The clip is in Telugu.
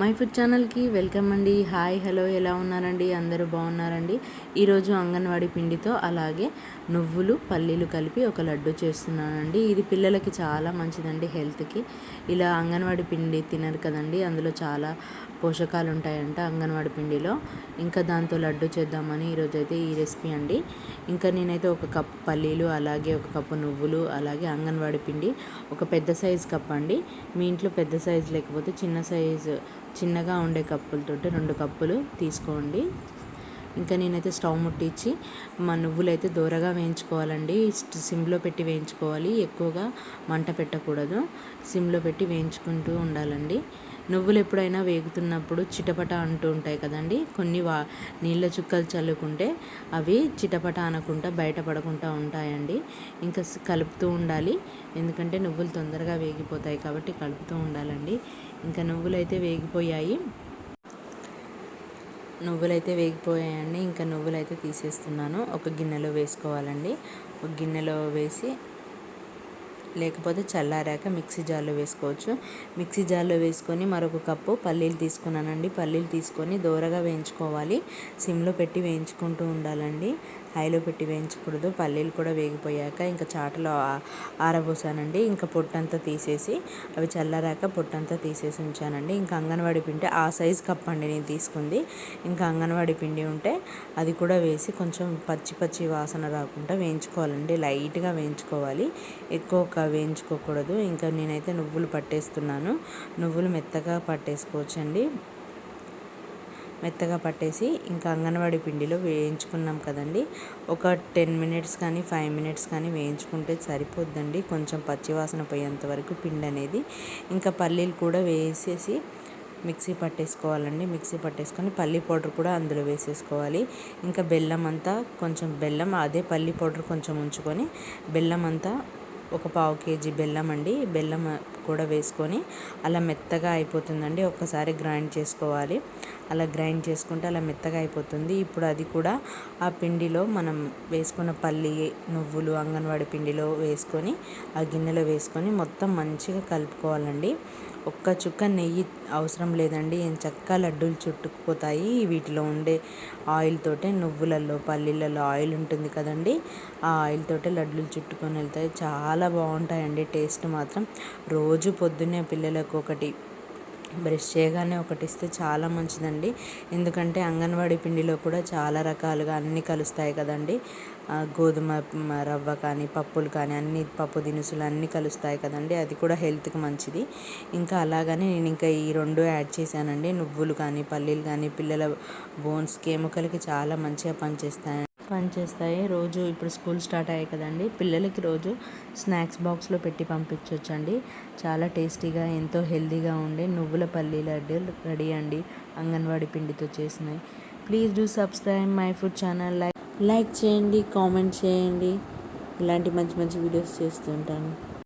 మై ఫుడ్ ఛానల్కి వెల్కమ్ అండి. హాయ్ హలో ఎలా ఉన్నారండి? అందరూ బాగున్నారండి? ఈరోజు అంగన్వాడీ పిండితో అలాగే నువ్వులు పల్లీలు కలిపి ఒక లడ్డు చేస్తున్నానండి. ఇది పిల్లలకి చాలా మంచిదండి హెల్త్కి. ఇలా అంగన్వాడి పిండి తినరు కదండి అందులో చాలా పోషకాలు ఉంటాయంట అంగన్వాడి పిండిలో. ఇంకా దాంతో లడ్డు చేద్దామని ఈరోజు అయితే ఈ రెసిపీ అండి. ఇంకా నేనైతే ఒక కప్పు పల్లీలు అలాగే ఒక కప్పు నువ్వులు అలాగే అంగన్వాడి పిండి ఒక పెద్ద సైజు కప్ అండి. మీ ఇంట్లో పెద్ద సైజు లేకపోతే చిన్న సైజు చిన్నగా ఉండే కప్పులతోటి రెండు కప్పులు తీసుకోండి. ఇంకా నేనైతే స్టవ్ ముట్టించి మా నువ్వులు అయితే దూరగా వేయించుకోవాలండి. సిమ్లో పెట్టి వేయించుకోవాలి. ఎక్కువగా మంట పెట్టకూడదు. సిమ్లో పెట్టి వేయించుకుంటూ ఉండాలండి. నువ్వులు ఎప్పుడైనా వేగుతున్నప్పుడు చిటపట అంటూ ఉంటాయి కదండి. కొన్ని వా నీళ్ళ చుక్కలు చల్లుకుంటే అవి చిటపట అనకుండా బయటపడకుండా ఉంటాయండి. ఇంకా కలుపుతూ ఉండాలి. ఎందుకంటే నువ్వులు తొందరగా వేగిపోతాయి కాబట్టి కలుపుతూ ఉండాలండి. ఇంకా నువ్వులు అయితే వేగిపోయాయి. నువ్వులైతే వేగిపోయాయండి. ఇంకా నువ్వులైతే తీసేస్తున్నాను. ఒక గిన్నెలో వేసుకోవాలండి. ఒక గిన్నెలో వేసి లేకపోతే చల్లారాక మిక్సీ జార్లో వేసుకోవచ్చు. మిక్సీ జార్లో వేసుకొని మరొక కప్పు పల్లీలు తీసుకున్నానండి. పల్లీలు తీసుకొని దోరగా వేయించుకోవాలి. సిమ్లో పెట్టి వేయించుకుంటూ ఉండాలండి. హైలో పెట్టి వేయించకూడదు. పల్లీలు కూడా వేగిపోయాక ఇంకా చాటలో ఆరబోసానండి. ఇంకా పొట్టంతా తీసేసి అవి చల్లారాక పొట్టంతా తీసేసి ఉంచానండి. ఇంకా అంగన్వాడి పిండి ఆ సైజ్ కప్ అండి నేను తీసుకుంది. ఇంకా అంగన్వాడి పిండి ఉంటే అది కూడా వేసి కొంచెం పచ్చి పచ్చి వాసన రాకుండా వేయించుకోవాలండి. లైట్గా వేయించుకోవాలి. ఎక్కువ వేయించుకోకూడదు. ఇంకా నేనైతే నువ్వులు పట్టేస్తున్నాను. నువ్వులు మెత్తగా పట్టేసుకోవచ్చండి. మెత్తగా పట్టేసి ఇంకా అంగన్వాడి పిండిలో వేయించుకున్నాం కదండి. ఒక టెన్ మినిట్స్ కానీ ఫైవ్ మినిట్స్ కానీ వేయించుకుంటే సరిపోద్దండి. కొంచెం పచ్చివాసన పోయేంత వరకు పిండి అనేది. ఇంకా పల్లీలు కూడా వేసేసి మిక్సీ పట్టేసుకోవాలండి. మిక్సీ పట్టేసుకొని పల్లి పౌడర్ కూడా అందులో వేసేసుకోవాలి. ఇంకా బెల్లం అంతా కొంచెం బెల్లం అదే పల్లి పౌడర్ కొంచెం ఉంచుకొని బెల్లం అంతా ఒక పావు కేజీ బెల్లం అండి. బెల్లం కూడా వేసుకొని అలా మెత్తగా అయిపోతుందండి. ఒక్కసారి గ్రైండ్ చేసుకోవాలి. అలా గ్రైండ్ చేసుకుంటే అలా మెత్తగా అయిపోతుంది. ఇప్పుడు అది కూడా ఆ పిండిలో మనం వేసుకున్న పల్లి నువ్వులు అంగన్వాడి పిండిలో వేసుకొని ఆ గిన్నెలో వేసుకొని మొత్తం మంచిగా కలుపుకోవాలండి. ఒక్క చుక్క నెయ్యి అవసరం లేదండి. చక్కగా లడ్డూలు చుట్టుకుపోతాయి. వీటిలో ఉండే ఆయిల్ తోటే నువ్వులలో పల్లీలలో ఆయిల్ ఉంటుంది కదండి. ఆ ఆయిల్ తోటే లడ్డూలు చుట్టుకొని వెళ్తాయి. చాలా బాగుంటాయండి. టేస్ట్ మాత్రం రోజు పొద్దున్నే పిల్లలకు ఒకటి. బ్రష్ చేయగానే ఒకటి ఇస్తే చాలా మంచిదండి. ఎందుకంటే అంగన్వాడీ పిండిలో కూడా చాలా రకాలుగా అన్నీ కలుస్తాయి కదండి. గోధుమ రవ్వ కానీ పప్పులు కానీ అన్ని పప్పు దినుసులు అన్నీ కలుస్తాయి కదండి. అది కూడా హెల్త్కి మంచిది. ఇంకా అలాగనే నేను ఇంకా ఈ రెండు యాడ్ చేశానండి. నువ్వులు కానీ పల్లీలు కానీ పిల్లల బోన్స్ ఎముకలకి చాలా మంచిగా పనిచేస్తాయి పనిచేస్తాయి రోజు ఇప్పుడు స్కూల్ స్టార్ట్ అయ్యాయి కదండి. పిల్లలకి రోజు స్నాక్స్ బాక్స్లో పెట్టి పంపించవచ్చండి చాలా టేస్టీగా ఎంతో హెల్తీగా ఉండే నువ్వుల పల్లీ లడ్డూలు రెడీ అండి. అంగన్వాడీ పిండితో చేసినాయి please do subscribe my food channel. Like like చేయండి కామెంట్ చేయండి. ఇలాంటి మంచి మంచి వీడియోస్ చేస్తుంటాను